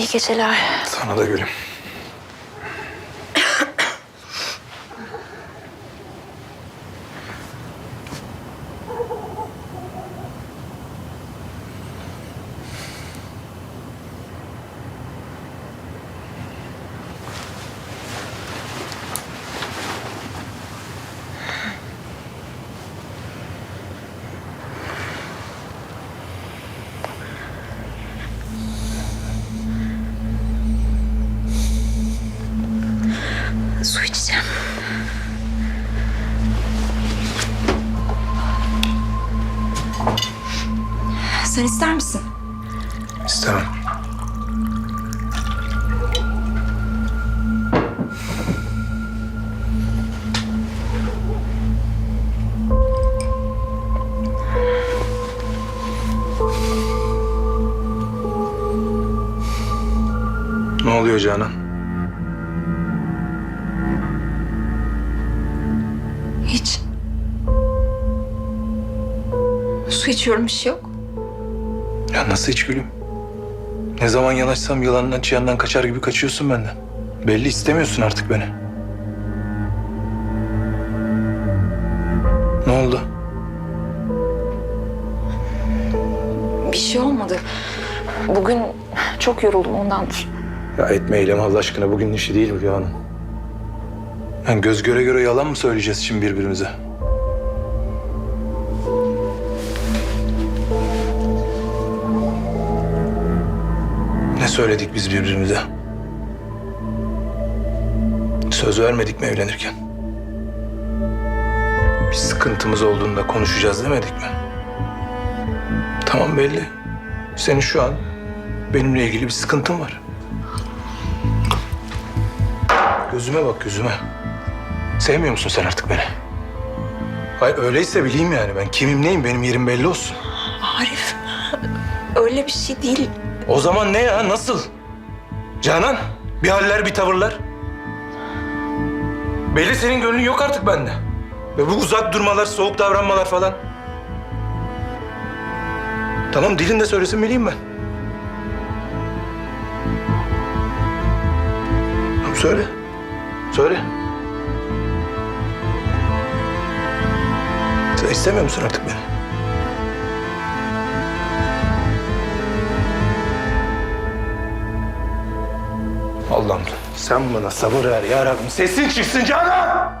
İyi geceler. Sana da gülüm. Sen ister misin? İstemem. Ne oluyor Canan? Hiç. Su içiyorum bir şey yok. Ya nasıl hiç gülüm? Ne zaman yanaşsam yılandan çıyandan kaçar gibi kaçıyorsun benden. Belli istemiyorsun artık beni. Ne oldu? Bir şey olmadı. Bugün çok yoruldum ondandır. Ya etme eyleme Allah aşkına bugün işi değil bu Hanım. Yani göz göre göre yalan mı söyleyeceğiz şimdi birbirimize? Ne söyledik biz birbirimize? Söz vermedik mi evlenirken? Bir sıkıntımız olduğunda konuşacağız demedik mi? Tamam belli. Senin şu an benimle ilgili bir sıkıntın var. Gözüme bak gözüme. Sevmiyor musun sen artık beni? Hayır öyleyse bileyim yani ben kimim neyim benim yerim belli olsun. Arif, öyle bir şey değil. O zaman ne ya nasıl? Canan bir haller bir tavırlar. Belli senin gönlün yok artık bende. Ve bu uzak durmalar, soğuk davranmalar falan. Tamam dilin de söylesin bileyim ben. Söyle. Söyle. Sen istemiyor musun artık beni? Allah'ım sen bana sabır ver ya Rabbim. Sesin çıksın Canan!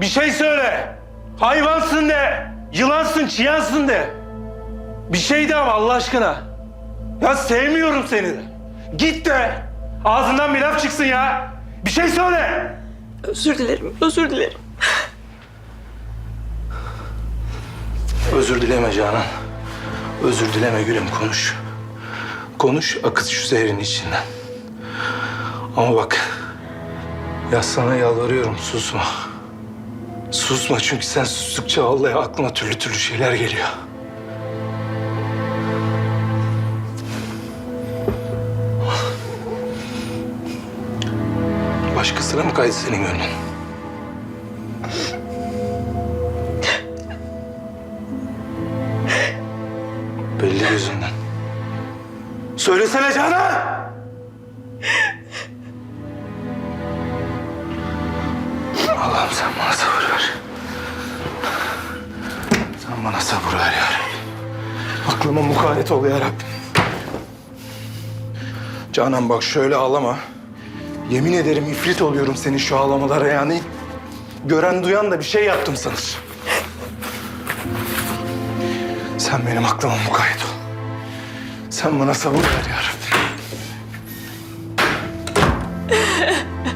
Bir şey söyle. Hayvansın de. Yılansın, çıyansın de. Bir şey de ama Allah aşkına. Ya sevmiyorum seni de. Git de. Ağzından bir laf çıksın ya. Bir şey söyle. Özür dilerim, özür dilerim. Özür dileme Canan. Özür dileme gülüm konuş. Konuş akıt şu zehrin içinden. Ama bak. Ya sana yalvarıyorum susma. Susma çünkü sen sustukça vallahi aklıma türlü türlü şeyler geliyor. Başkasına mı kaydı senin gönlün? Belli gözünden. Söylesene Canan! Allah'ım sen bana sabır ver. Sen bana sabır ver ya Rabbim. Aklıma mukayyet ol ya Rabbim. Canan bak şöyle ağlama. Yemin ederim ifrit oluyorum senin şu ağlamalara yani. Gören duyan da bir şey yaptım sanır. Sen benim aklıma mukayyet ol. Sen bana sabır ver ya Rabbim.